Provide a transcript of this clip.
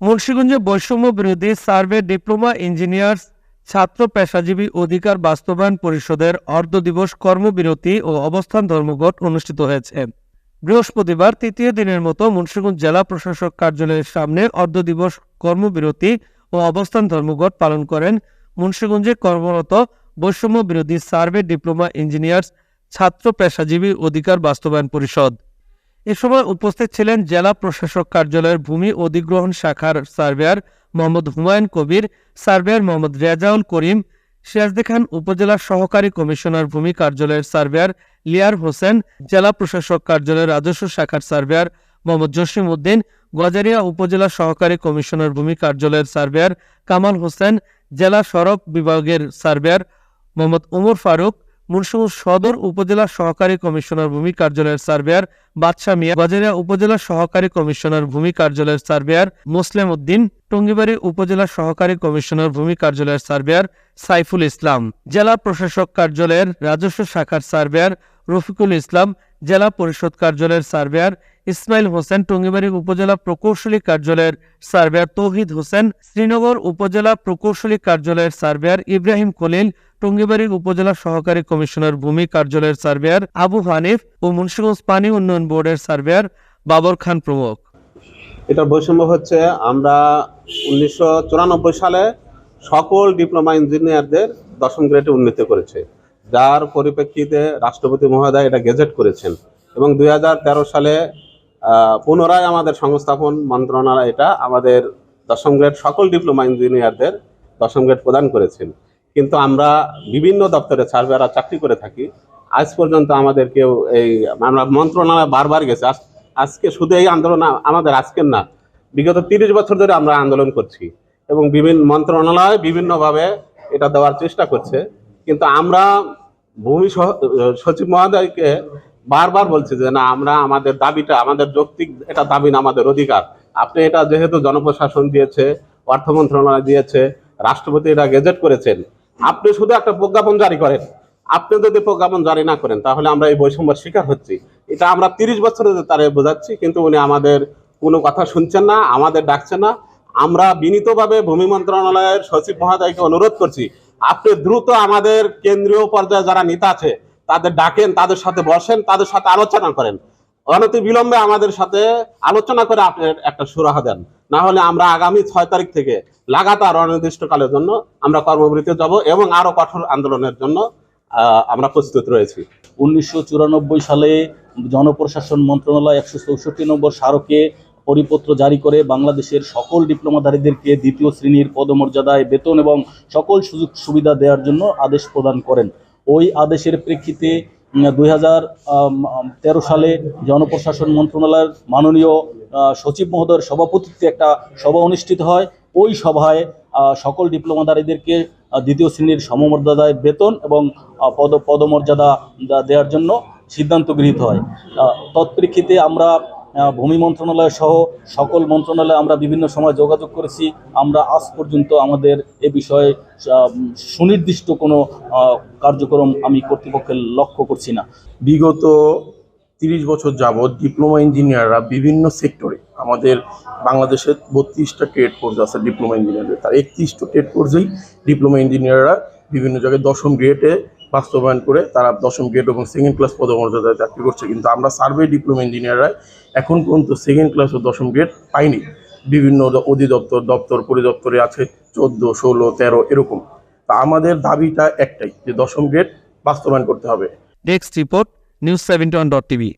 মুন্সিগঞ্জে বৈষম্য বিরোধী survey diploma engineers, ছাত্র পেশাজীবী অধিকার বাস্তবায়ন পরিষদের অর্ধ দিবস কর্মবিরতি ও অবস্থান ধর্মঘট অনুষ্ঠিত হয়েছে। বৃহস্পতিবার তৃতীয় দিনের মতো মুন্সিগঞ্জ জেলা প্রশাসক কার্যালয়ের সামনে অর্ধ দিবস কর্মবিরতি ও অবস্থান ধর্মঘট পালন করেন মুন্সিগঞ্জে কর্মরত বৈষম্য বিরোধী সার্ভে ডিপ্লোমা ইঞ্জিনিয়ার্স, ছাত্র পেশাজীবী অধিকার বাস্তবায়ন পরিষদ। এ সময় উপস্থিত ছিলেন জেলা প্রশাসক কার্যালয়ের ভূমি অধিগ্রহণ শাখার surveyor Mohammad Humayun Kabir, surveyor Mohammad Rezaul Karim, Sirajdikhan উপজেলা সহকারী কমিশনার ভূমি কার্যালয়ের সার্ভেয়ার লিয়ার হোসেন, জেলা প্রশাসক কার্যালয়ের রাজস্ব শাখার সার্ভেয়ার মোহাম্মদ জসিম উদ্দিন, গজারিয়া উপজেলা সহকারী কমিশনার ভূমি কার্যালয়ের সার্ভেয়ার কামাল হোসেন, জেলা সড়ক বিভাগের সার্ভেয়ার মোহাম্মদ ওমর ফারুক মুন্সিগঞ্জ সদর উপজেলা সহকারী কমিশনার ভূমি কার্যালয়ের সার্ভেয়ার বাদশা মিয়া, বাজারিয়া উপজেলা সহকারী কমিশনার ভূমি কার্যালয়ের সার্ভেয়ার মুসলিম উদ্দিন, টঙ্গিবাড়ি উপজেলা সহকারী কমিশনার ভূমি কার্যালয়ের সার্ভেয়ার সাইফুল ইসলাম, জেলা প্রশাসক কার্যালয়ের রাজস্ব শাখার সার্ভেয়ার রফিকুল ইসলাম, জেলা পরিষদ কার্যালয়ের সার্ভেয়ার ইসমাইল হোসেন টঙ্গিবাড়ি উপজেলা প্রকৌশলী কার্যালয়ের সার্ভেয়ার তৌহিদ হোসেন, শ্রীনগর উপজেলা প্রকৌশলী কার্যালয়ের সার্ভেয়ার ইব্রাহিম খলিল টঙ্গিবাড়ি উপজেলা সহকারী কমিশনার ভূমি কার্যালয়ের সার্ভেয়ার আবু হানিফ ও মুন্সিগঞ্জ পানি উন্নয়ন বোর্ডের সার্ভেয়ার বাবর খান প্রমুখ। এটার বৈষম্য হচ্ছে আমরা উনিশশো চুরানব্বই সালে সকল ডিপ্লোমা ইঞ্জিনিয়ারদের দশম গ্রেডে উন্নীত করেছে, যার পরিপ্রেক্ষিতে রাষ্ট্রপতি মহোদয় এটা গেজেট করেছেন এবং দুই হাজার তেরো সালে পুনরায় আমাদের সংস্থাপন মন্ত্রণালয় এটা আমাদের দশম গ্রেড সকল ডিপ্লোমা ইঞ্জিনিয়ারদের দশম গ্রেড প্রদান করেছেন। কিন্তু আমরা বিভিন্ন দপ্তরে সার্ভেয়াররা চাকরি করে থাকি। আজ পর্যন্ত আমাদের কেউ এই আমরা মন্ত্রণালয় বারবার গেছে। আজ- আজকে শুধু এই আন্দোলন আমাদের আজকের না, বিগত তিরিশ বছর ধরে আমরা আন্দোলন করছি এবং বিভিন্ন মন্ত্রণালয় বিভিন্নভাবে এটা দেওয়ার চেষ্টা করছে। কিন্তু আমরা ভূমি সচিব মহোদয়কে বারবার বলছি যে, না, আমরা আমাদের দাবিটা, আমাদের যৌক্তিক, এটা দাবি না, আমাদের অধিকার। আপনি এটা যেহেতু জনপ্রশাসন দিয়েছে, অর্থ মন্ত্রণালয় দিয়েছে, রাষ্ট্রপতি এটা গেজেট করেছেন, আপনি শুধু একটা প্রজ্ঞাপন জারি করেন। আপনি যদি প্রজ্ঞাপন জারি না করেন, তাহলে আমরা এই বৈষম্যের শিকার হচ্ছি। এটা আমরা তিরিশ বছর তারে বোঝাচ্ছি, কিন্তু উনি আমাদের কোনো কথা শুনছেন না, আমাদের ডাকছেন না। আমরা বিনীতভাবে ভূমি মন্ত্রণালয়ের সচিব মহোদয়কে অনুরোধ করছি, আপনি দ্রুত আমাদের কেন্দ্রীয় পর্যায়ে যারা নেতা আছে তাদের ডাকেন, তাদের সাথে বসেন, তাদের সাথে আলোচনা করেন। অনতি বিলম্বে আমাদের সাথে আলোচনা করে আপনি একটা সুরাহা দেন। না হলে আমরা আগামী ছয় তারিখ থেকে লাগাতার অনির্দিষ্টকালের জন্য আমরা কর্মবিরতি যাব এবং আরও কঠোর আন্দোলনের জন্য আমরা প্রস্তুত রয়েছি। উনিশশো চুরানব্বই সালে জনপ্রশাসন মন্ত্রণালয় একশো চৌষট্টি নম্বর স্মারকে পরিপত্র জারি করে বাংলাদেশের সকল ডিপ্লোমাধারীদেরকে দ্বিতীয় শ্রেণির পদমর্যাদায় বেতন এবং সকল সুযোগ সুবিধা দেওয়ার জন্য আদেশ প্রদান করেন। ওই আদেশের প্রেক্ষিতে দুই হাজার তেরো সালে জনপ্রশাসন মন্ত্রণালয়ের মাননীয় সচিব মহোদয়ের সভাপতিত্বে একটা সভা অনুষ্ঠিত হয়। ওই সভায় সকল ডিপ্লোমাধারীদেরকে আহ, দ্বিতীয় শ্রেণির সমমর্যাদায় বেতন এবং পদ পদমর্যাদা দেওয়ার জন্য সিদ্ধান্ত গৃহীত হয়। তৎপ্রেক্ষিতে আমরা ভূমি মন্ত্রণালয় সহ সকল মন্ত্রণালয়ে আমরা বিভিন্ন সময় যোগাযোগ করেছি। আমরা আজ পর্যন্ত আমাদের এ বিষয়ে সুনির্দিষ্ট কোনো কার্যক্রম আমি কর্তৃপক্ষের লক্ষ্য করছি না। বিগত তিরিশ বছর যাবৎ ডিপ্লোমা ইঞ্জিনিয়াররা বিভিন্ন সেক্টরে, আমাদের বাংলাদেশের বত্রিশটা ট্রেড কোর্স আছে ডিপ্লোমা ইঞ্জিনিয়ারের তার একত্রিশটা ট্রেড কোর্সেই ডিপ্লোমা ইঞ্জিনিয়াররা বিভিন্ন জায়গায় দশম গ্রেডে বাস্তবায়ন করে তারা দশম গ্রেড এবং সেকেন্ড ক্লাস পদমর্যাদায় চাকরি করছে। কিন্তু আমরা সার্ভে ডিপ্লোমা ইঞ্জিনিয়াররা এখন পর্যন্ত সেকেন্ড ক্লাস ও দশম গ্রেড পাইনি। বিভিন্ন অধিদপ্তর, দপ্তর, পরিদপ্তরে আছে চোদ্দ, ষোলো, তেরো এরকম। তা আমাদের দাবিটা একটাই যে দশম গ্রেড বাস্তবায়ন করতে হবে। Desk report news seventy dot TV